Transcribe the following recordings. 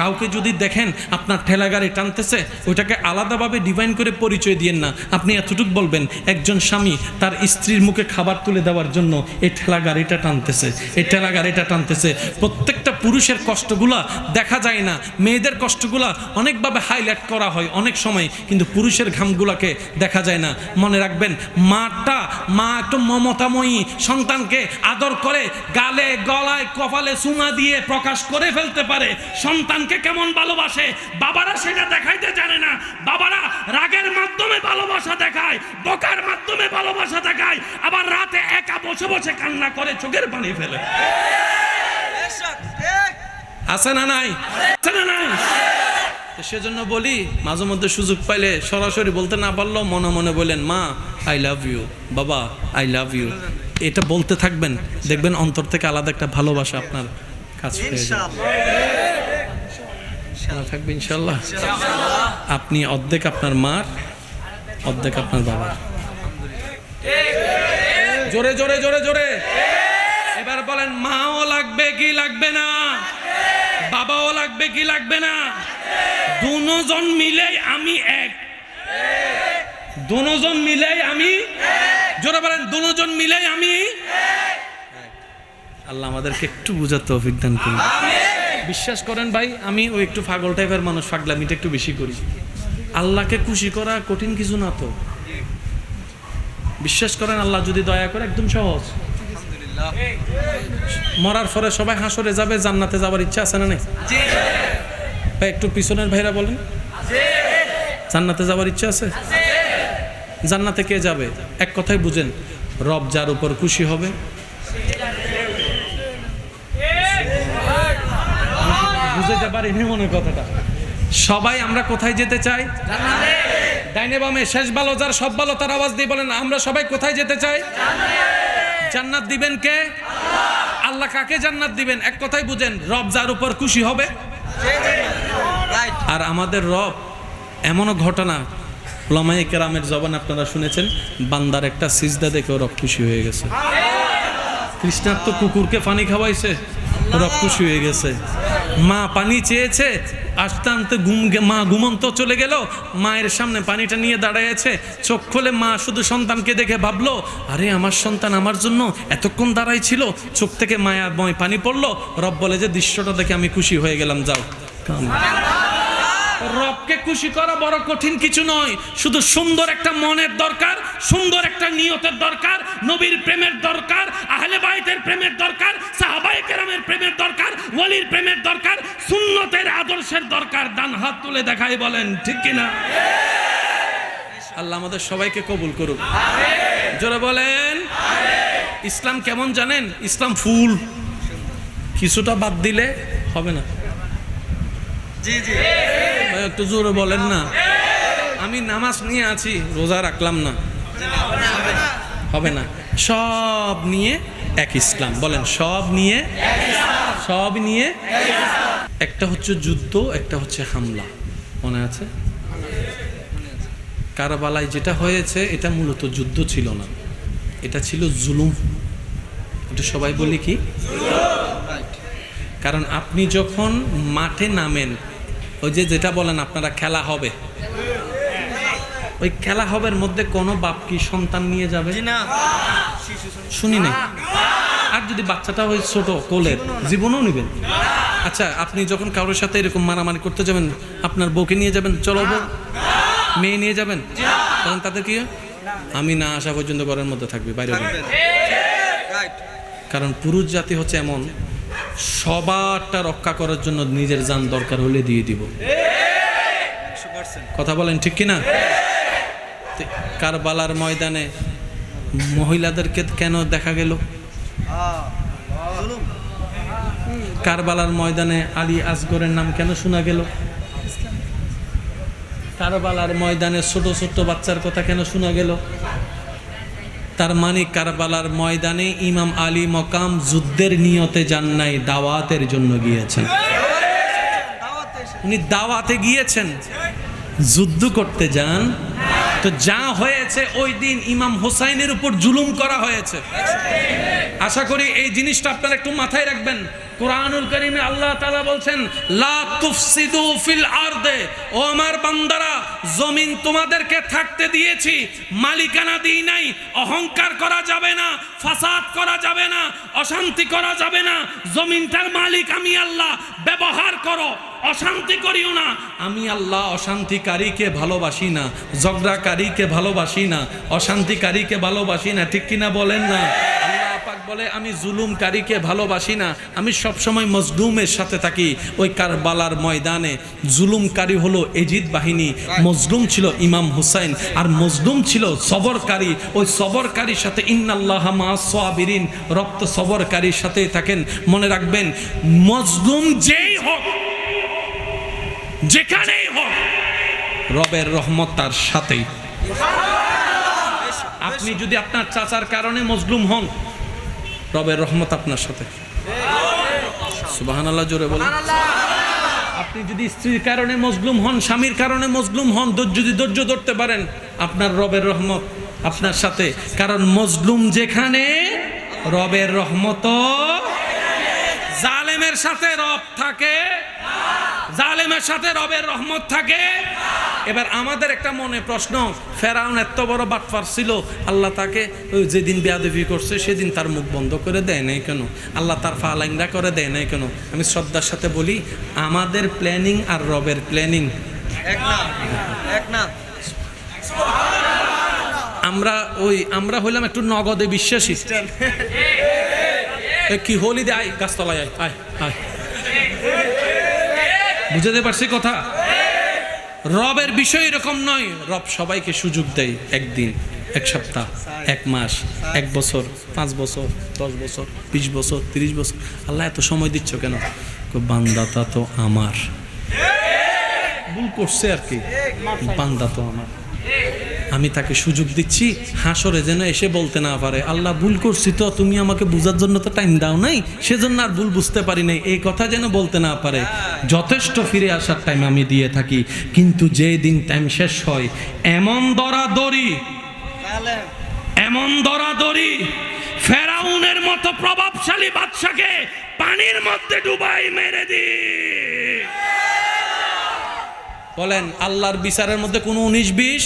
কাউকে যদি দেখেন আপনার ঠেলা গাড়ি টানতেছে, ওইটাকে আলাদাভাবে ডিভাইন করে পরিচয় দিয়েন না। আপনি এতটুকু বলবেন, একজন স্বামী তার স্ত্রীর মুখে খাবার তুলে দেওয়ার জন্য এই ঠেলা গাড়িটা টানতেছে, এই ঠেলা গাড়িটা টানতেছে। প্রত্যেকটা পুরুষের কষ্টগুলা দেখা যায় না, মেয়েদের কষ্টগুলা অনেকভাবে হাইলাইট করা হয় অনেক সময়, কিন্তু পুরুষের ঘামগুলাকে দেখা যায় না। মনে রাখবেন, মাটা, মা একটু মমতাময়ী, সন্তানকে আদর করে গালে, গলায়, কপালে চুমা দিয়ে প্রকাশ করে ফেলতে পারে। সন্তানকে কেমন ভালোবাসে? বাবারা সেটা দেখাইতে জানে না। বাবারা রাগের মাধ্যমে ভালোবাসা দেখায়, বকার মাধ্যমে ভালোবাসা দেখায়, আবার রাতে একা বসে বসে কান্না করে চোখের পানি ফেলে। আছে না নাই? আছে না নাই? সেজন্য বলি, মাঝে মধ্যে সুযোগ পাইলে সরাসরি বলতে না পারলেও মনে মনে বলেন, মা আই লাভ ইউ বাবা আই লাভ ইউ এটা বলতে থাকবেন। দেখবেন অন্তর থেকে আলাদা একটা ভালোবাসা আপনার কাজ যাবে থাকবে ইনশাল্লাহ আপনি অর্ধেক আপনার মার, অর্ধেক আপনার বাবার। জোরে জোরে জোরে জোরে। এবার বলেন, মাও লাগবে কি লাগবে না? বাবাও লাগবে কি লাগবে না? দুজন মিলে আমি এক। দুজন মিলে আমি জোরে বলেন, দুজন মিলে আমি আল্লাহ আমাদেরকে একটু বুঝাতে অভিজ্ঞান করুন। বিশ্বাস করেন ভাই, আমি ওই একটু পাগল টাইপের মানুষ ফাগলামিটা একটু বেশি করি। আল্লাহকে খুশি করা কঠিন কিছু না তো। বিশ্বাস করেন আল্লাহ যদি দয়া করে, একদম সহজ। মরার পরে সবাই হাসরে যাবে, জান্নাতে যাবার ইচ্ছা আছে না নেই? ভাই, একটু পিছনের ভাইরা বলেন। জান্নাতে যাবার ইচ্ছা আছে? জান্নাতে কে যাবে? এক কথাই বুঝেন, রব যার উপর খুশি হবে বুঝতে পারিনি মনে কথাটা। সবাই আমরা কোথায় যেতে চাই? ডাইনে বামে শেষ ভালো যার সব ভালো তার আওয়াজ দিয়ে বলেন আমরা সবাই কোথায় যেতে চাই? জান্নাত। দিবেন কে? আল্লাহ কাকে জান্নাত দিবেন? এক কথাই বুঝেন রব যার উপর খুশি হবে। আর আমাদের রব এমনও ঘটনা ওলামাই কেরামের জবান আপনারা শুনেছেন বান্দার একটা সিজদা দেখে রব খুশি হয়ে গেছে। কৃষ্ণার তো কুকুরকে পানি খাওয়াইছে রব খুশি হয়ে গেছে। মা পানি চেয়েছে আসতে আনতে মা ঘুমন্ত চলে গেল, মায়ের সামনে পানিটা নিয়ে দাঁড়াইছে চোখ খোলে মা শুধু সন্তানকে দেখে ভাবলো, আরে, আমার সন্তান আমার জন্য এতক্ষণ দাঁড়াই ছিল চোখ থেকে মায়া ময় পানি পড়ল, রব বলে যে দৃশ্যটা দেখে আমি খুশি হয়ে গেলাম, যাও। রবকে খুশি করা বড় কঠিন কিছু নয়। শুধু সুন্দর একটা মনের দরকার, সুন্দর একটা নিয়তের দরকার, নবীর প্রেমের দরকার, আহলে বাইতের প্রেমের দরকার, সাহাবায়ে কেরামের প্রেমের দরকার, ওলির প্রেমের দরকার, সুন্নতের আদর্শের দরকার। ডান হাত তুলে দেখাই বলেন, ঠিক কিনা? আল্লাহ আমাদের সবাইকে কবুল করুক। জোরে বলেন, ইসলাম কেমন জানেন? ইসলাম ফুল। কিছুটা বাদ দিলে হবে না। একটু জোরে বলেন না। আমি নামাজ নিয়ে আছি রোজা রাখলাম না। হবে না। সব নিয়ে এক ইসলাম। বলেন সব নিয়ে সব নিয়ে একটা হচ্ছে যুদ্ধ একটা হচ্ছে হামলা। মনে আছে? কারাবালায় যেটা হয়েছে এটা মূলত যুদ্ধ ছিল না। এটা ছিল জুলুম। এটা সবাই বলি কি? কারণ আপনি যখন মাঠে নামেন ওই যে যেটা বলেন আপনারা খেলা হবে। ওই খেলা হবের মধ্যে কোনো বাপ কি সন্তান নিয়ে যাবে? শুনি নাই। আর যদি বাচ্চাটা ওই ছোট কোলের জীবনও নেবেন। আচ্ছা আপনি যখন কারোর সাথে এরকম মারামারি করতে যাবেন আপনার বউকে নিয়ে যাবেন চলো বউ। মেয়ে নিয়ে যাবেন? তখন তাদের কি আমি না আসা পর্যন্ত ঘরের মধ্যে থাকবে বাইরে কারণ পুরুষ জাতি হচ্ছে এমন সবারটা রক্ষা করার জন্য নিজের যান দরকার হলে দিয়ে দিব। কথা বলেন ঠিক কিনা? কারবালার ময়দানে মহিলাদেরকে কেন দেখা গেল? কারবালার ময়দানে আলী আসগরের নাম কেন শোনা গেল? কারবালার ময়দানে ছোট ছোট বাচ্চার কথা কেন শোনা গেল? তার মানে কারবালার ময়দানে ইমাম আলী মকাম যুদ্ধের নিয়তে যান নাই দাওয়াতের জন্য গিয়েছেন। উনি দাওয়াতে গিয়েছেন। যুদ্ধ করতে যান। তো যা হয়েছে, ওই দিন ইমাম হোসাইনের উপর জুলুম করা হয়েছে। আশা করি এই জিনিসটা আপনারা একটু মাথায় রাখবেন। কোরআনুল করিমে আল্লাহ তাআলা বলছেন ফিল আরদে। ও আমার বান্দারা, জমিন তোমাদেরকে থাকতে দিয়েছি, মালিকানা দিই নাই, অহংকার করা যাবে না, ফাসাদ করা যাবে না, অশান্তি করা যাবে না। জমিনটার মালিক আমি আল্লাহ, ব্যবহার করো, অশান্তি করিও না। আমি আল্লাহ অশান্তিকারীকে ভালোবাসি না, ঝগড়াকারীকে ভালোবাসি না, অশান্তিকারীকে ভালোবাসি না, ঠিক কিনা বলেন না? পাক বলে আমি জুলুমকারীকে ভালোবাসি না। আমি সবসময় মজলুমের সাথে থাকি। ওই কারবালার ময়দানে জুলুমকারী হলো এজিদ বাহিনী। মজলুম ছিল ইমাম হুসাইন আর মজলুম ছিল সবরকারী। ওই সবরকারীর সাথে ইন্নাল্লাহ মা সাবিরিন রক্ত সবরকারীর সাথে থাকেন। মনে রাখবেন মজলুম যেই হোক যেখানেই হোক রবের রহমত তার সাথেই। আপনি যদি আপনার চাচার কারণে মজলুম হন রবের রহমত আপনার সাথে। সুবাহান জোরে বলেন। আপনি যদি স্ত্রীর কারণে মজলুম হন, স্বামীর কারণে মজলুম হন যদি ধৈর্য ধরতে পারেন, আপনার রবের রহমত আপনার সাথে। কারণ মজলুম যেখানে, রবের রহমত জালেমের সাথে রব থাকে। জালেমের সাথে রবের রহমত থাকে। এবার আমাদের একটা মনে প্রশ্ন ফেরাউন এত বড় বাটফার ছিল আল্লাহ তাকে যেদিন বেয়াদবি করছে সেদিন তার মুখ বন্ধ করে দেয় নাই কেন? আল্লাহ তার ফালাইংরা করে দেয় নাই কেন? আমি শ্রদ্ধার সাথে বলি আমাদের প্ল্যানিং আর রবের প্ল্যানিং এক না এক না। আমরা ওই আমরা হইলাম একটু নগদে বিশ্বাসী। কি হলি দে আয় গাছতলায় আয় আয় আয়। বুঝাতে পারছি কথা? রবের বিষয় এরকম নয়। রব সবাইকে সুযোগ দেয় একদিন, এক সপ্তাহ, এক মাস, এক বছর, পাঁচ বছর, দশ বছর, বিশ বছর, তিরিশ বছর। আল্লাহ এত সময় দিচ্ছ কেন? বান্দাতা তো আমার। ভুল করছে আর কি। বান্দা তো আমার। আমি তাকে সুযোগ দিচ্ছি, হাসরে যেন এসে বলতে না পারে। আল্লাহ ভুল করছি তো, তুমি আমাকে বোঝার জন্য তো টাইম দাও নাই? সেজন্য আর ভুল বুঝতে পারি নাই। এই কথা যেন বলতে না পারে। যথেষ্ট ফিরে আসার টাইম আমি দিয়ে থাকি, কিন্তু যে দিন টাইম শেষ হয়, এমন দরাদরি এমন দরাদরি ফেরাউনের মতো প্রভাবশালী বাদশাকে পানির মধ্যে ডুবাই মেরে দি বলেন আল্লাহর বিচারের মধ্যে কোনো উনিশ বিশ?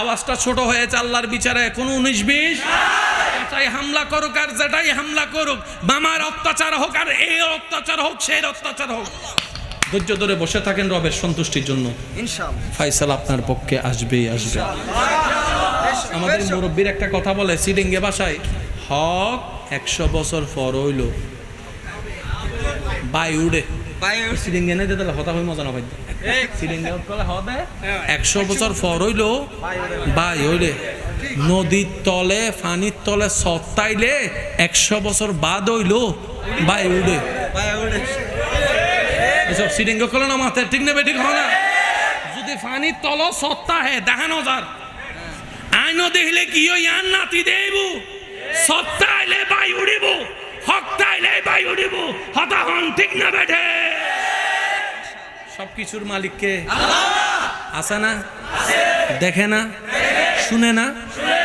আওয়াজটা ছোট হয়েছে আল্লাহর বিচারে কোনো উনিশ বিশ? যেটাই হামলা করুক আর যেটাই হামলা করুক মামার অত্যাচার হোক আর এই অত্যাচার হোক সেই অত্যাচার হোক। ধৈর্য ধরে বসে থাকেন রবের সন্তুষ্টির জন্য। ফাইসাল আপনার পক্ষে আসবেই আসবে। আমাদের মুরব্বীর একটা কথা বলে সিডিঙ্গে ভাষায় হক একশো বছর পর হইল। বাই উড়ে। সিডিঙ্গে নেই দিলে হতা হয়ে মজা না হবে একশো বছর পর হইল বাই হইলে নদীর তলে পানির তলে সত্তাইলে একশো বছর বাদ হইল। বাই উড়ে এসব সিডিঙ্গে কলে না মাথায় ঠিক নেবে ঠিক হয় না? যদি পানির তল সত্তা হে দেখানো যার আইনো দেখলে কি ওই আন নাতি দেব সত্তা আইলে বাই উড়িব হকটা আইলে বাই উড়িব হতা হন ঠিক না বেঠে সবকিছুর মালিককে। আছে না? দেখে না? শুনে না?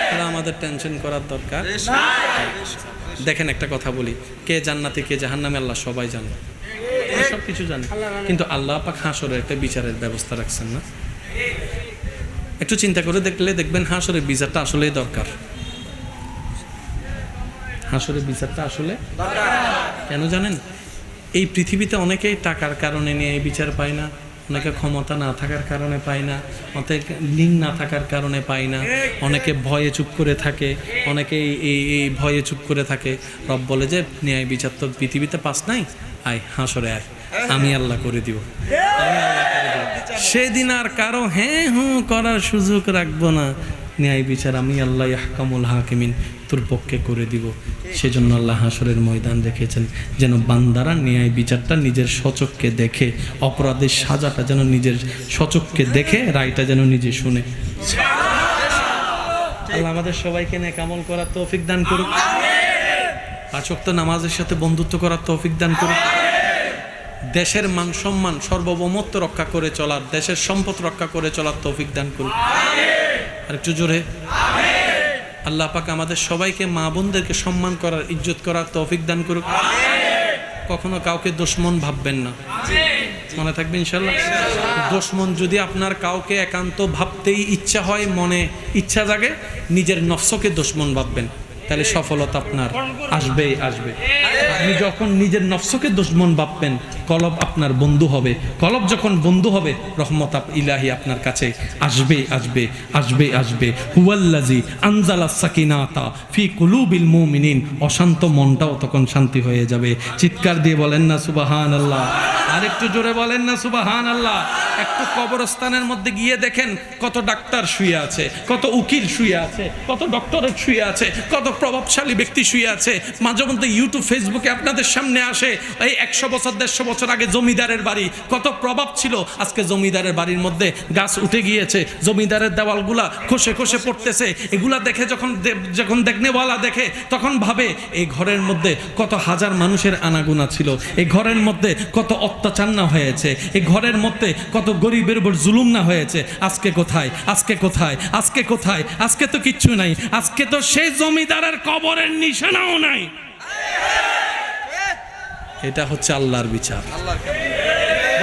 তাহলে আমাদের টেনশন করার দরকার। দেখেন একটা কথা বলি, কে জান্নাতি, কে জাহান্নামে, আল্লাহ সবাই জানে। সব কিছু জানে, কিন্তু আল্লাহ পাক হাসরের একটা বিচারের ব্যবস্থা রাখছেন না। একটু চিন্তা করে দেখলে দেখবেন হাসরের বিচারটা আসলেই দরকার। হাসরের বিচারটা আসলে কেন জানেন? এই পৃথিবীতে অনেকেই টাকার কারণে নিয়ে বিচার পায় না, অনেকে ক্ষমতা না থাকার কারণে পায় না, অনেকে লিঙ্ক না থাকার কারণে পায় না, অনেকে ভয়ে চুপ করে থাকে অনেকে এই- এই ভয়ে চুপ করে থাকে। রব বলে যে, ন্যায় বিচার তো পৃথিবীতে পাস নাই? আয়, হাসরে আয়, আমি আল্লাহ করে দিব। সেদিন আর কারও হ্যাঁ হুঁ করার সুযোগ রাখব না। ন্যায় বিচার আমি আল্লাহ হাকামুল হাকিমিন। তোর পক্ষে করে দিব। সেজন্য আল্লাহ হাসরের ময়দান রেখেছেন যেন বান্দারা ন্যায় বিচারটা নিজের সচককে দেখে, অপরাধের সাজাটা যেন নিজের সচককে দেখে, রায়টা যেন নিজে শুনে। আল্লাহ আমাদের সবাইকে নেকামল করার তৌফিক দান করুক। পাঁচক্ত নামাজের সাথে বন্ধুত্ব করার তৌফিক দান করুক। দেশের মান সম্মান সার্বভৌমত্ব রক্ষা করে চলার, দেশের সম্পদ রক্ষা করে চলার তৌফিক দান করুক। আর একটু জোরে। আল্লাহ পাক আমাদের সবাইকে মা বোনদেরকে সম্মান করার, ইজ্জত করার তৌফিক দান করুক। কখনো কাউকে দুশ্মন ভাববেন না। মনে থাকবে ইনশাল্লাহ দুশ্মন যদি আপনার কাউকে একান্ত ভাবতেই ইচ্ছা হয়, মনে ইচ্ছা জাগে, নিজের নফসকে দুশ্মন ভাববেন। তাহলে সফলতা আপনার আসবেই আসবে। আপনি যখন নিজের নফসকে দুশ্মন ভাববেন কলব আপনার বন্ধু হবে। কলব যখন বন্ধু হবে, রহমত ইলাহি আপনার কাছে আসবে আসবে আসবে আসবে। হুয়াল্লাজি আনজালা সাকিনাতা ফি কুলুবিল মুমিনিন। অশান্ত মনটাও তখন শান্তি হয়ে যাবে। চিৎকার দিয়ে বলেন না সুবাহান আল্লাহ আর একটু জোরে বলেন না সুবাহান আল্লাহ একটু কবরস্থানের মধ্যে গিয়ে দেখেন কত ডাক্তার শুয়ে আছে, কত উকিল শুয়ে আছে, কত ডক্টরেট শুয়ে আছে, কত প্রভাবশালী ব্যক্তি শুয়ে আছে। মাঝে মধ্যে ইউটিউব, ফেসবুকে আপনাদের সামনে আসে, এই একশো বছর, দেড়শো বছর আগে জমিদারের বাড়ি। কত প্রভাব ছিল। আজকে জমিদারের বাড়ির মধ্যে গাছ উঠে গিয়েছে। জমিদারের দেওয়ালগুলা খসে খসে পড়তেছে। এগুলা দেখে যখন যখন দেখনেওয়ালা দেখে, তখন ভাবে, এই ঘরের মধ্যে কত হাজার মানুষের আনাগুনা ছিল। এই ঘরের মধ্যে কত অত্যাচার না হয়েছে। এই ঘরের মধ্যে কত গরিবের উপর জুলুম না হয়েছে। আজকে কোথায়? আজকে কোথায়? আজকে কোথায়? আজকে তো কিচ্ছু নাই। আজকে তো সেই জমিদারের কবরের নিশানাও নাই। এটা হচ্ছে আল্লাহর বিচার।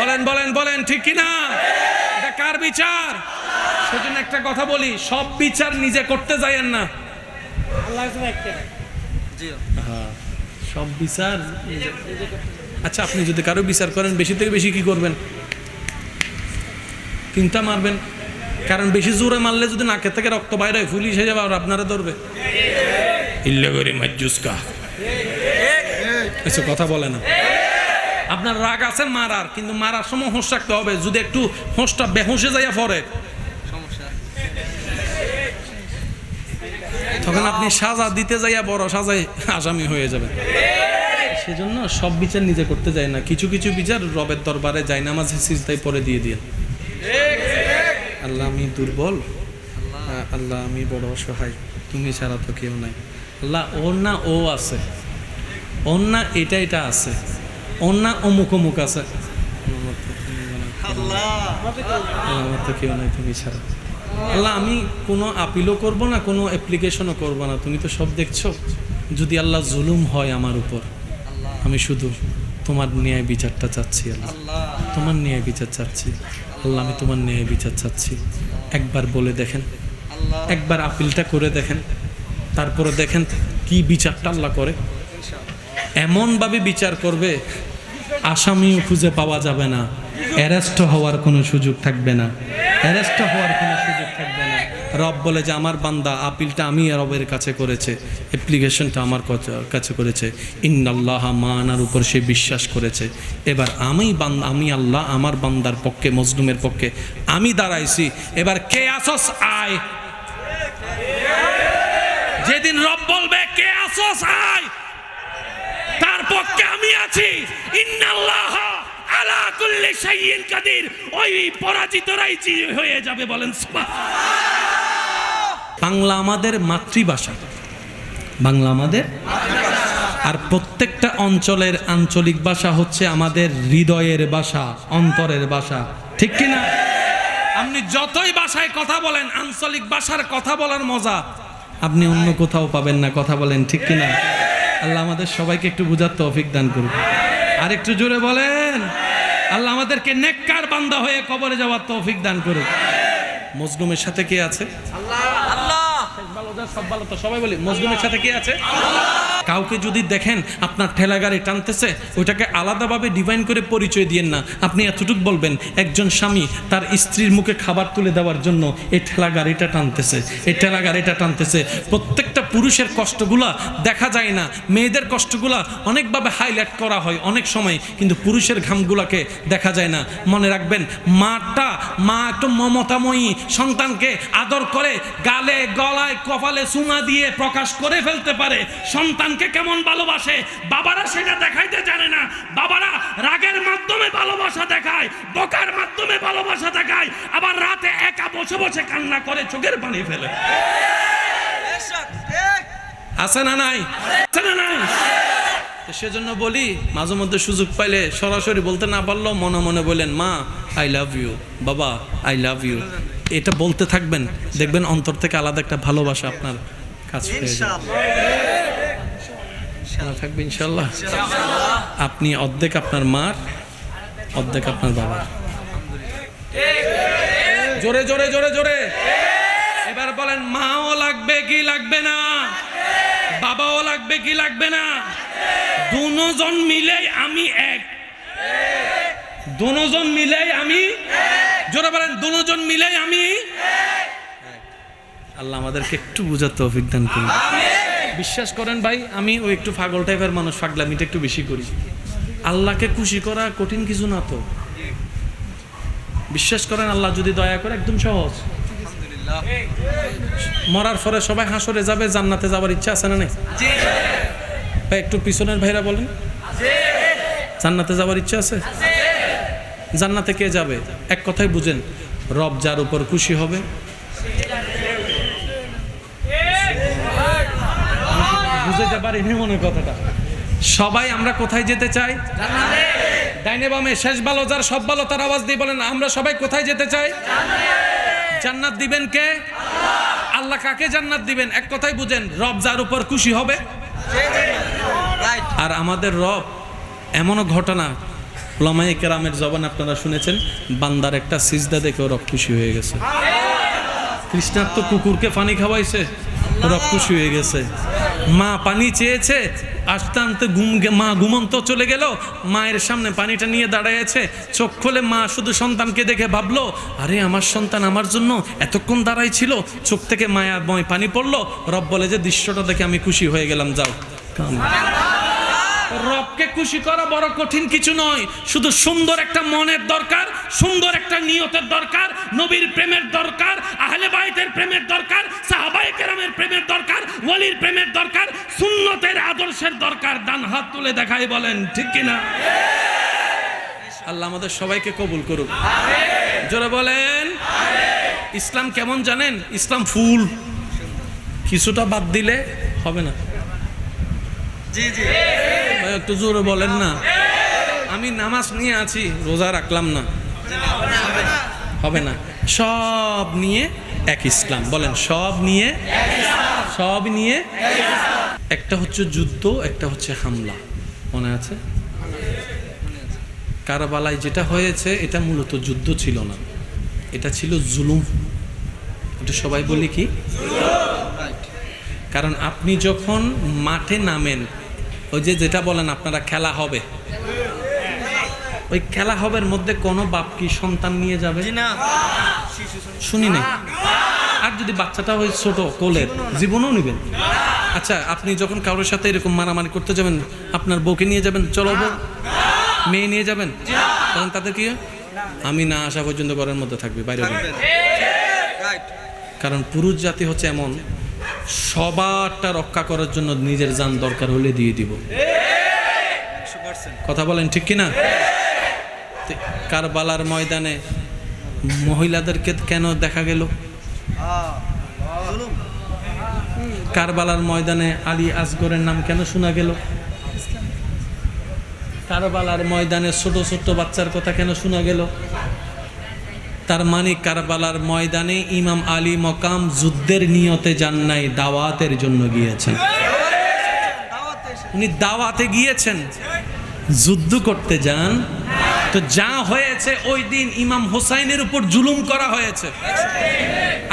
বলেন বলেন বলেন ঠিক কি না এটা কার বিচার? সেজন্য একটা কথা বলি সব বিচার নিজে করতে যাইয়েন না। সব বিচার আচ্ছা আপনি যদি কারও বিচার করেন বেশি থেকে বেশি কি করবেন? তিনটা মারবেন। কারণ বেশি জোরে মারলে যদি নাকের থেকে রক্ত বাইরে হয় পুলিশ হয়ে যাবে আর আপনারা ধরবে। ইল্লে করে মাজুসকা এসব কথা বলে না। আপনার রাগ আছে মারার কিন্তু মারার সময় হোঁশ রাখতে হবে। যদি একটু হোঁশটা বেহুঁশে যাইয়া পড়ে। তখন আপনি সাজা দিতে যাইয়া বড় সাজায় আসামি হয়ে যাবেন। সেজন্য সব বিচার নিজে করতে যায় না। কিছু কিছু বিচার রবের দরবারে যায় না মাঝে সিজদাই পরে দিয়ে দিয়ে। আল্লাহ আমি দুর্বল আল্লাহ আমি বড় অসহায়। তুমি ছাড়া তো কেউ নাই। আল্লাহ ওর না ও আছে। না এটা এটা আছে। না অমুক অমুক আছে। কেউ তুমি ছাড়া। আল্লাহ, আমি কোনো আপিলও করব না, কোনো অ্যাপ্লিকেশনও করব না। তুমি তো সব দেখছ। যদি আল্লাহ জুলুম হয় আমার উপর, আমি শুধু তোমার ন্যায় বিচারটা চাচ্ছি আল্লাহ। তোমার ন্যায় বিচার চাচ্ছি। আল্লাহ, আমি তোমার ন্যায় বিচার চাচ্ছি। একবার বলে দেখেন। একবার আপিলটা করে দেখেন। তারপরে দেখেন কি বিচারটা আল্লাহ করে। এমনভাবে বিচার করবে, আসামিও খুঁজে পাওয়া যাবে না। অ্যারেস্ট হওয়ার কোনো সুযোগ থাকবে না। অ্যারেস্ট হওয়ার কোনো সুযোগ থাকবে না। রব বলে যে, আমার বান্দা, আপিলটা আমি রবের কাছে করেছে। অ্যাপ্লিকেশনটা আমার কাছে করেছে। ইন্নাল্লাহ মানার উপর সে বিশ্বাস করেছে। এবার আমি বান্দা আমি আল্লাহ আমার বান্দার পক্ষে, মজলুমের পক্ষে আমি দাঁড়াইছি। এবার কে আসস? আয়। যেদিন রব বলবে, কে আসস? আয়। পক্ষে আমি আছি। ইন্নাল্লাহ আলা কুল্লি শাইইন কাদির। ওই পরাজিতরাই জি- হয়ে যাবে বলেন বাংলা আমাদের মাতৃভাষা। বাংলা আমাদের আর প্রত্যেকটা অঞ্চলের আঞ্চলিক ভাষা হচ্ছে আমাদের হৃদয়ের ভাষা, অন্তরের ভাষা। ঠিক কি না আপনি যতই ভাষায় কথা বলেন, আঞ্চলিক ভাষার কথা বলার মজা। আপনি অন্য কোথাও পাবেন না, কথা বলেন, ঠিক কিনা? আল্লাহ আমাদের সবাইকে একটু বুঝার তৌফিক দান করুন আর একটু জোরে বলেন, আল্লাহ আমাদেরকে নেককার বান্দা হয়ে কবরে যাওয়ার তৌফিক দান করুন মজলুমের সাথে কে আছে? আল্লাহ। কাউকে যদি দেখেন আপনার ঠেলা গাড়ি টানতেছে, ওইটাকে আলাদাভাবে ডিভাইন করে পরিচয় না। আপনি এতটুকু বলবেন, একজন স্বামী তার স্ত্রীর মুখে খাবার তুলে দেওয়ার জন্য এই ঠেলা গাড়িটা টানতেছে, এই ঠেলা গাড়িটা টানতেছে। প্রত্যেকটা পুরুষের কষ্টগুলা দেখা যায় না, মেয়েদের কষ্টগুলা অনেকভাবে হাইলাইট করা হয় অনেক সময়, কিন্তু পুরুষের ঘামগুলাকে দেখা যায় না। মনে রাখবেন, মাটা, মা একটু মমতাময়ী, সন্তানকে আদর করে গালে, গলায়, কপালে সুমা দিয়ে প্রকাশ করে ফেলতে পারে। সন্তানকে কেমন ভালোবাসে? বাবারা সেটা দেখাইতে জানে না। বাবারা রাগের মাধ্যমে ভালোবাসা দেখায়, বকার মাধ্যমে ভালোবাসা দেখায়, আবার রাতে একা বসে বসে কান্না করে চোখের পানি ফেলে। ঠিক আছে না নাই? আছে না নাই? সেজন্য বলি, মাঝে মধ্যে সুযোগ পাইলে সরাসরি বলতে না পারলেও মনে মনে বলেন, মা আই লাভ ইউ বাবা আই লাভ ইউ এটা বলতে থাকবেন। দেখবেন অন্তর থেকে আলাদা একটা ভালোবাসা আপনার ভালো থাকবে ইনশাল্লাহ আপনি অর্ধেক আপনার মার, অর্ধেক আপনার বাবার। জোরে জোরে জোরে জোরে। এবার বলেন, মাও লাগবে কি লাগবে না? বাবাও লাগবে কি লাগবে না? দুজন মিলে আমি এক। দুজন মিলে আমি জোরে বলেন দুজন মিলে আমি আল্লাহ আমাদেরকে একটু বোঝাতে অভিজ্ঞান করুন। বিশ্বাস করেন ভাই আমি ওই একটু পাগল টাইপের মানুষ পাগলামিটা একটু বেশি করি। আল্লাহকে খুশি করা কঠিন কিছু না তো। বিশ্বাস করেন আল্লাহ যদি দয়া করে একদম সহজ। মরার পরে সবাই হাসরে যাবে, জান্নাতে যাওয়ার ইচ্ছা আছে না নেই? একটু পিছনের ভাইরা বলেন। জান্নাতে যাওয়ার ইচ্ছা আছে? জান্নাতে কে যাবে? এক কথাই বুঝেন, রব যার উপর খুশি হবে। বুঝতে পারিনি মনে কথাটা। সবাই আমরা কোথায় যেতে চাই? ডাইনে বামে শেষ ভালো, যার সব ভালো তার আওয়াজ দিয়ে বলেন, আমরা সবাই কোথায় যেতে চাই? জান্নাত দিবেন কে? আল্লাহ কাকে জান্নাত দিবেন? এক কথাই বুঝেন, রব যার উপর খুশি হবে। আর আমাদের রব, এমনও ঘটনা লমাই কেরামের জবান আপনারা শুনেছেন, বান্দার একটা সিজদা দেখে রব খুশি হয়ে গেছে। কৃষ্ণার তো কুকুরকে পানি খাওয়াইছে। রব খুশি হয়ে গেছে। মা পানি চেয়েছে আস্তে আনতে ঘুম মা ঘুমন্ত চলে গেল, মায়ের সামনে পানিটা নিয়ে দাঁড়াইছে চোখ খোলে মা শুধু সন্তানকে দেখে ভাবলো, আরে, আমার সন্তান আমার জন্য এতক্ষণ দাঁড়াই ছিল, চোখ থেকে মায়া ময় পানি পড়ল। রব বলে যে, দৃশ্যটা দেখে আমি খুশি হয়ে গেলাম, যাও। রবকে খুশি করা বড় কঠিন কিছু নয়। শুধু সুন্দর একটা মনের দরকার সুন্দর একটা নিয়তের দরকার নবীর প্রেমের দরকার আহলে বাইতের প্রেমের দরকার সাহাবায়ে কেরামের প্রেমের দরকার ওয়ালির প্রেমের দরকার সুন্নতের আদর্শের দরকার। ডান হাত তুলে দেখাই বলেন ঠিক কিনা আল্লাহ আমাদের সবাইকে কবুল করুক। জোরে বলেন। ইসলাম কেমন জানেন? ইসলাম ফুল। কিছুটা বাদ দিলে হবে না। জি একটু জোরে বলেন না। আমি নামাজ নিয়ে আছি, রোজা রাখলাম না। হবে না। সব নিয়ে এক ইসলাম। বলেন, সব নিয়ে সব নিয়ে একটা হচ্ছে যুদ্ধ, একটা হচ্ছে হামলা। মনে আছে? কারাবালায় যেটা হয়েছে, এটা মূলত যুদ্ধ ছিল না। এটা ছিল জুলুম। এটা সবাই বলি কি? কারণ আপনি যখন মাঠে নামেন ওই যে যেটা বলেন আপনারা খেলা হবে। ওই খেলা হবের মধ্যে কোনো বাপ কি সন্তান নিয়ে যাবে? শুনি নাই। আর যদি বাচ্চাটা ওই ছোট কোলের জীবনও নেবেন? আচ্ছা আপনি যখন কারোর সাথে এরকম মারামারি করতে যাবেন আপনার বউকে নিয়ে যাবেন চলো বউ মেয়ে নিয়ে যাবেন তখন তাদের কি আমি না আসা পর্যন্ত ঘরের মধ্যে থাকবে বাইরে কারণ পুরুষ জাতি হচ্ছে এমন সবারটা রক্ষা করার জন্য নিজের যান দরকার হলে দিয়ে দিব। কথা বলেন ঠিক কিনা? কারবালার ময়দানে মহিলাদেরকে কেন দেখা গেল? কারবালার ময়দানে আলী আসগরের নাম কেন শোনা গেল? কারবালার ময়দানে ছোট ছোট বাচ্চার কথা কেন শোনা গেল? তার মানে কারবালার ময়দানে ইমাম আলী মকাম যুদ্ধের নিয়তে যান নাই দাওয়াতের জন্য গিয়েছেন। উনি দাওয়াতে গিয়েছেন। যুদ্ধ করতে যান। তো যা হয়েছে ওই দিন ইমাম হোসাইনের উপর জুলুম করা হয়েছে।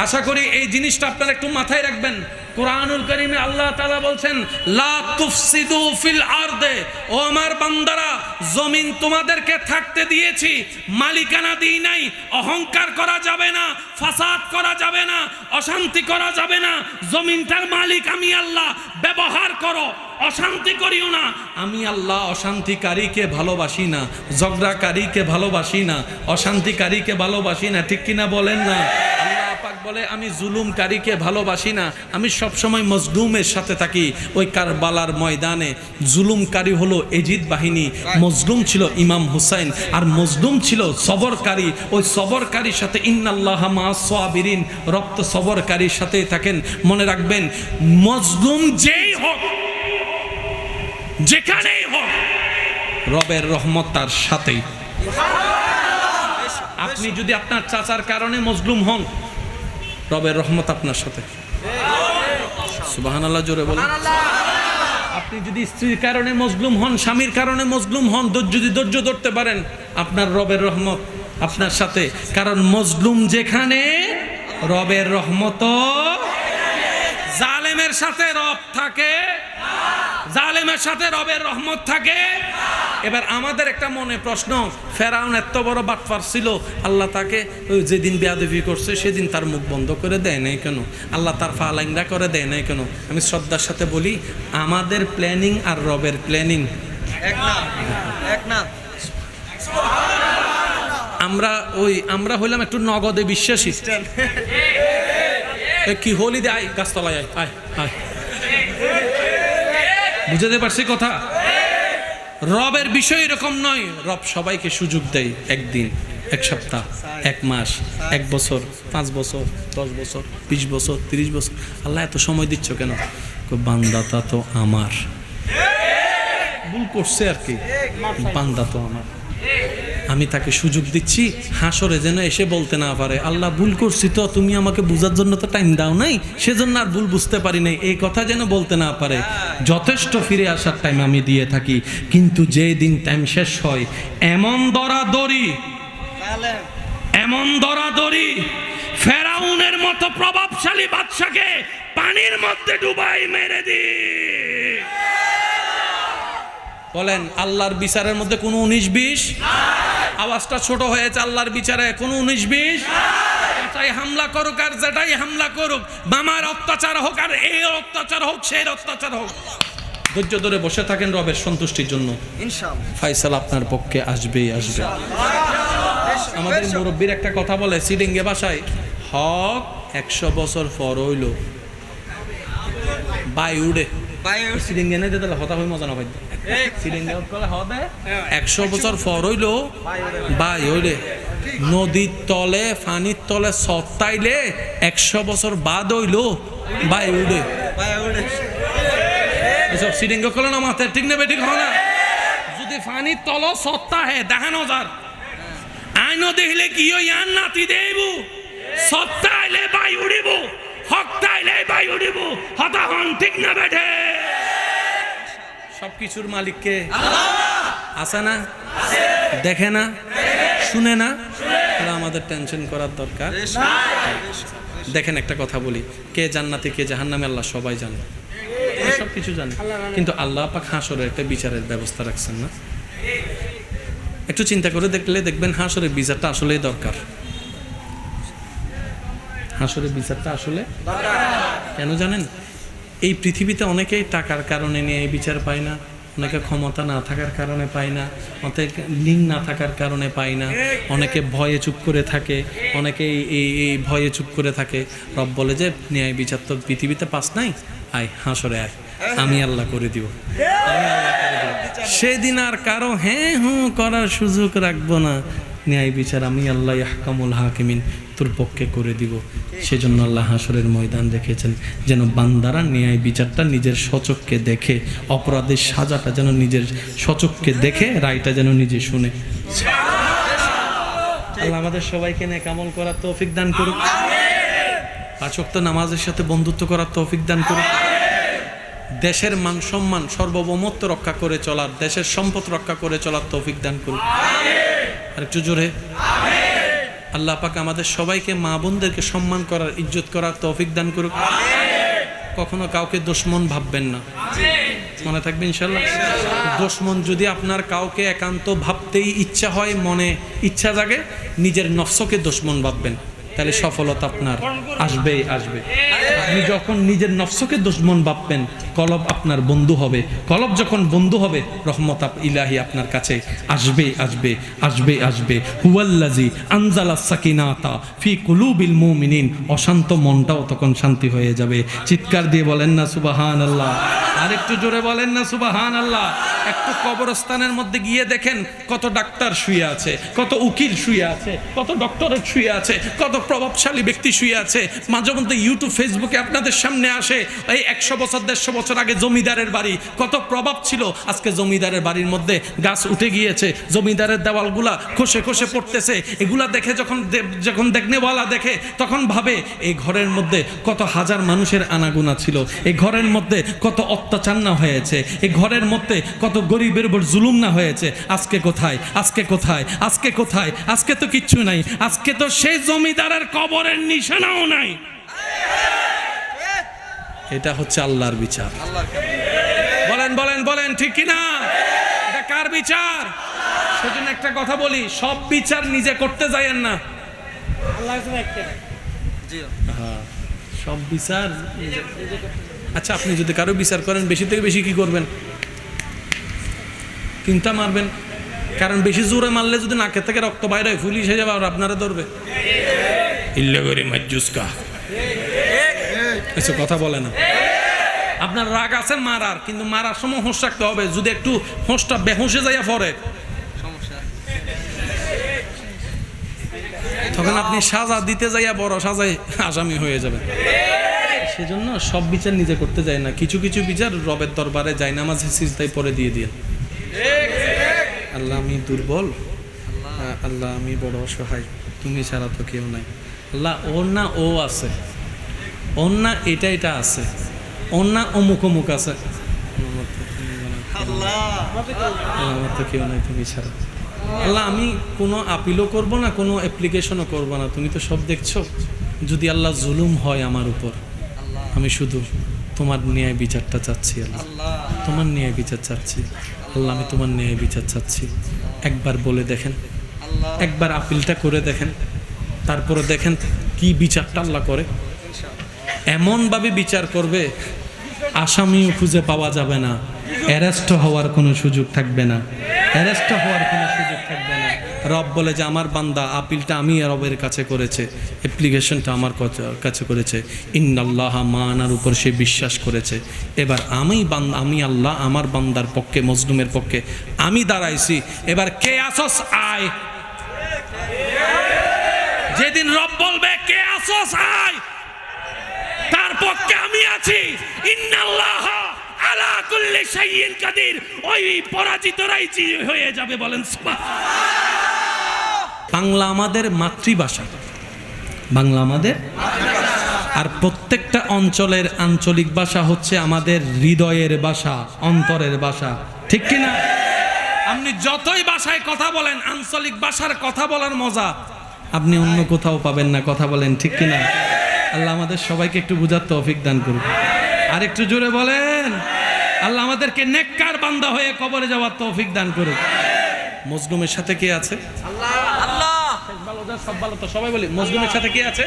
আশা করি এই জিনিসটা আপনারা একটু মাথায় রাখবেন। কোরআনুল করিমে আল্লাহ তালা বলছেন ও আমার বান্দারা, জমিন তোমাদেরকে থাকতে দিয়েছি, মালিকানা দিই নাই, অহংকার করা যাবে না, ফাসাদ করা যাবে না, অশান্তি করা যাবে না, জমিনটার মালিক আমি আল্লাহ, ব্যবহার করো। অশান্তি করিও না। আমি আল্লাহ অশান্তিকারীকে ভালোবাসি না, ঝগড়াকারীকে ভালোবাসি না, অশান্তিকারীকে ভালোবাসি না, ঠিক কিনা বলেন না? বলে, আমি জুলুমকারীকে ভালোবাসি না, আমি সবসময় মজলুমের সাথে থাকি। ওই কারবালার ময়দানে জুলুমকারী হলো এজিদ বাহিনী, মজলুম ছিল ইমাম হুসাইন, আর মজলুম ছিল সবরকারী। ওই সবরকারীর সাথে ইন্নাল্লাহ মা সোয়াবিরিন রক্ত সবরকারীর সাথে থাকেন। মনে রাখবেন, মজলুম যেই হোক যেখানেই হোক। রবের রহমত তার সাথেই। আপনি যদি আপনার চাচার কারণে মজলুম হন, রবের রহমত আপনার সাথে। জোরে বলেন। আপনি যদি স্ত্রীর কারণে মজলুম হন, স্বামীর কারণে মজলুম হন যদি ধৈর্য ধরতে পারেন, আপনার রবের রহমত আপনার সাথে। কারণ মজলুম যেখানে, রবের রহমত জালেমের সাথে রব থাকে। জালেমের সাথে রবের রহমত থাকে। এবার আমাদের একটা মনে প্রশ্ন ফেরাউন এত বড় বাটফার ছিল আল্লাহ তাকে ওই যেদিন বেয়াদবি করছে সেদিন তার মুখ বন্ধ করে দেয় নাই কেন? আল্লাহ তার ফালাইংরা করে দেয় নাই কেন? আমি শ্রদ্ধার সাথে বলি আমাদের প্ল্যানিং আর রবের প্ল্যানিং এক না এক না আমরা ওই আমরা হইলাম একটু নগদে বিশ্বাসী। কি হলি দে আয় গাছতলায় আয় আয় আয়। বুঝাতে পারছি কথা? রবের বিষয় এরকম নয়। রব সবাইকে সুযোগ দেয় একদিন, এক সপ্তাহ, এক মাস, এক বছর, পাঁচ বছর, দশ বছর, বিশ বছর, তিরিশ বছর। আল্লাহ এত সময় দিচ্ছ কেন? বান্দাতা তো আমার। ভুল করছে আর কি। বান্দা তো আমার। আমি তাকে সুযোগ দিচ্ছি, হাসরে যেন এসে বলতে না পারে। আল্লাহ ভুল করছি তো, তুমি আমাকে বোঝার জন্য তো টাইম দাও নাই? সেজন্য আর ভুল বুঝতে পারি নাই। এই কথা যেন বলতে না পারে। যথেষ্ট ফিরে আসার টাইম আমি দিয়ে থাকি। কিন্তু যে দিন টাইম শেষ হয়, এমন দরাদরি এমন দরাদরি, ফেরাউনের মতো প্রভাবশালী বাদশাকে পানির মধ্যে ডুবাই মেরে দি বলেন আল্লাহর বিচারের মধ্যে কোনো উনিশ বিশ? আওয়াজটা ছোট হয়েছে আল্লাহর বিচারে কোনো উনিশ বিশ? যেটাই হামলা করুক আর যেটাই হামলা করুক মামার অত্যাচার হোক আর এই অত্যাচার হোক সেই অত্যাচার হোক। ধৈর্য ধরে বসে থাকেন রবের সন্তুষ্টির জন্য। ফাইসাল আপনার পক্ষে আসবেই আসবে। আমাদের মুরব্বীর একটা কথা বলে সিডিঙ্গে ভাষায় হক একশো বছর পর হইল। বাই উড়ে। একশো বছর পর হইল বাই হইলে। নদীর তলে পানির তলে সত্তাইলে একশো বছর বাদ হইল বাই উড়ে। এসব সিডিঙ্গ করলে না মাথায় ঠিক নেবে ঠিক হয় না। যদি পানির তল সত্তা হে দেখানো যার আইন দেখলে কি নাতি দেব সত্তা আইলে বাই উড়িব। হতা হন, ঠিক না বেঠে। সব কিছুর মালিককে আছে না? দেখে না? শুনে না? আমাদের টেনশন করার দরকার। দেখেন একটা কথা বলি, কে জান্নাতি, কে জাহান্নামে, আল্লাহ সবাই জানে। সব কিছু জানে। কিন্তু আল্লাহ পাক হাসরের একটা বিচারের ব্যবস্থা রাখছেন না। একটু চিন্তা করে দেখলে দেখবেন হাসরের বিচারটা আসলেই দরকার। হাসরের বিচারটা আসলে? কেন জানেন? এই পৃথিবীতে অনেকেই টাকার কারণে নিয়ে বিচার পায় না, অনেকে ক্ষমতা না থাকার কারণে পায় না, অনেকে লিঙ্ক না থাকার কারণে পায় না, অনেকে ভয়ে চুপ করে থাকে, অনেকে এই- এই ভয়ে চুপ করে থাকে। রব বলে যে, ন্যায় বিচার তো পৃথিবীতে পাস নাই, আয় হাসরে আয়, আমি আল্লাহ করে দিব। আমি করে সেদিন আর কারও হ্যাঁ হুঁ করার সুযোগ রাখব না। ন্যায় বিচার আমি আল্লাহ ইয়াহকামুল হাকিমিন। তোর পক্ষে করে দিব। সেজন্য আল্লাহ হাসরের ময়দান রেখেছেন যেন বান্দারা ন্যায় বিচারটা নিজের সচককে দেখে, অপরাধের সাজাটা যেন নিজের সচককে দেখে, রায়টা যেন নিজে শুনে। আল্লাহ আমাদের সবাইকে নে কামল করার তৌফিক দান করুক। পাঁচ ওয়াক্ত নামাজের সাথে বন্ধুত্ব করার তৌফিক দান করুক। দেশের মান সম্মান সর্বভৌমত্ব রক্ষা করে চলার, দেশের সম্পদ রক্ষা করে চলার তৌফিক দান করুক। আর একটু জোরে। আল্লাহ পাক আমাদের সবাইকে মা বোনদেরকে সম্মান করার, ইজ্জত করার তৌফিক দান করুক। কখনো কাউকে দুশ্মন ভাববেন না। মনে থাকবে ইনশাল্লাহ দুশ্মন যদি আপনার কাউকে একান্ত ভাবতেই ইচ্ছা হয়, মনে ইচ্ছা জাগে, নিজের নফসকে দুশ্মন ভাববেন। তাহলে সফলতা আপনার আসবেই আসবে। আপনি যখন নিজের নফসকে দুশ্মন ভাববেন কলব আপনার বন্ধু হবে। কলব যখন বন্ধু হবে, রহমত ইলাহি আপনার কাছে আসবে আসবে আসবে আসবে। হুয়াল্লাজি আনজালা সাকিনাতা ফি কুলুবিল মুমিনিন। অশান্ত মনটাও তখন শান্তি হয়ে যাবে। চিৎকার দিয়ে বলেন না সুবাহান আল্লাহ আর একটু জোরে বলেন না সুবাহান আল্লাহ একটু কবরস্থানের মধ্যে গিয়ে দেখেন কত ডাক্তার শুয়ে আছে, কত উকিল শুয়ে আছে, কত ডক্টরেট শুয়ে আছে, কত প্রভাবশালী ব্যক্তি শুয়ে আছে। মাঝে মধ্যে ইউটিউব, ফেসবুকে আপনাদের সামনে আসে, এই একশো বছর, দেড়শো আগে জমিদারের বাড়ি। কত প্রভাব ছিল। আজকে জমিদারের বাড়ির মধ্যে গাছ উঠে গিয়েছে। জমিদারের দেওয়ালগুলা খসে খসে পড়তেছে। এগুলা দেখে যখন যখন দেখনেওয়ালা দেখে, তখন ভাবে এই ঘরের মধ্যে কত হাজার মানুষের আনাগুনা ছিল। এই ঘরের মধ্যে কত অত্যাচার না হয়েছে। এই ঘরের মধ্যে কত গরিবের উপর জুলুম না হয়েছে। আজকে কোথায়? আজকে কোথায়? আজকে কোথায়? আজকে তো কিচ্ছু নাই। আজকে তো সেই জমিদারের কবরের নিশানাও নাই। এটা হচ্ছে আল্লাহর বিচার। বলেন বলেন বলেন ঠিক কিনা? এটা কার বিচার? সেজন্য একটা কথা বলি সব বিচার নিজে করতে যায়েন না। সব বিচার আচ্ছা আপনি যদি কারও বিচার করেন বেশি থেকে বেশি কি করবেন? তিনটা মারবেন। কারণ বেশি জোরে মারলে যদি নাকের থেকে রক্ত বাইরে হয় পুলিশ হয়ে যাবে আর আপনারা ধরবে। ইল্লে করে মাজুসকা এসব কথা বলে না। আপনার রাগ আছে মারার কিন্তু মারার সময় হোঁশ রাখতে হবে। যদি একটু হোঁশটা বেহুঁশে যাইয়া পড়ে। তখন আপনি সাজা দিতে যাইয়া বড় সাজায় আসামি হয়ে যাবেন। সেজন্য সব বিচার নিজে করতে যায় না। কিছু কিছু বিচার রবের দরবারে যায় মাঝে সিজদাই পরে দিয়ে দিয়ে। আল্লাহ আমি দুর্বল। আল্লাহ। আমি বড় অসহায়। তুমি ছাড়া তো কেউ নাই। আল্লাহ ও না ও আছে। না এটা এটা আছে। না অমুক অমুক আছে। আমার তো তুমি আল্লাহ কেউ নাই তুমি ছাড়া। আল্লাহ আমি কোনো আপিলও করব না কোনো অ্যাপ্লিকেশনও করব না। তুমি তো সব দেখছ? যদি আল্লাহ জুলুম হয় আমার উপর আমি শুধু তোমার ন্যায় বিচারটা চাচ্ছি আল্লাহ। তোমার ন্যায় বিচার চাচ্ছি। আল্লাহ আমি তোমার ন্যায় বিচার চাচ্ছি। একবার বলে দেখেন। একবার আপিলটা করে দেখেন। তারপরে দেখেন কি বিচারটা আল্লাহ করে। এমনভাবে বিচার করবে, আসামিও খুঁজে পাওয়া যাবে না। অ্যারেস্ট হওয়ার কোনো সুযোগ থাকবে না। অ্যারেস্ট হওয়ার কোনো সুযোগ থাকবে না। রব বলে যে, আমার বান্দা, আপিলটা আমি রবের কাছে করেছে। অ্যাপ্লিকেশনটা আমার কাছে করেছে। ইন্নাল্লাহ মানার উপর সে বিশ্বাস করেছে। এবার আমি বান্দা আমি আল্লাহ আমার বান্দার পক্ষে, মজলুমের পক্ষে আমি দাঁড়াইছি। এবার কে আসস? আয়। যেদিন রব বলবে, কে আসস? আয়। পক্ষে আমি আছি। ইন্নাল্লাহ আলা কুল্লি শাইইন কাদির। ওই পরাজিতরাই জি- হয়ে যাবে বলেন বাংলা আমাদের মাতৃভাষা। বাংলা আমাদের আর প্রত্যেকটা অঞ্চলের আঞ্চলিক ভাষা হচ্ছে আমাদের হৃদয়ের ভাষা, অন্তরের ভাষা। ঠিক কি না আপনি যতই ভাষায় কথা বলেন, আঞ্চলিক ভাষার কথা বলার মজা। আপনি অন্য কোথাও পাবেন না কথা বলেন ঠিক কিনা? আল্লাহ আমাদের সবাইকে একটু বুঝার তৌফিক দান করুন আর একটু জোরে বলেন আল্লাহ আমাদেরকে নেককার বান্দা হয়ে কবরে যাওয়ার তৌফিক দান করুন মজলুমের সাথে কে আছে? আল্লাহ আল্লাহ। সব ভালো তো সবাই বলি। মজলুমের সাথে কে আছে?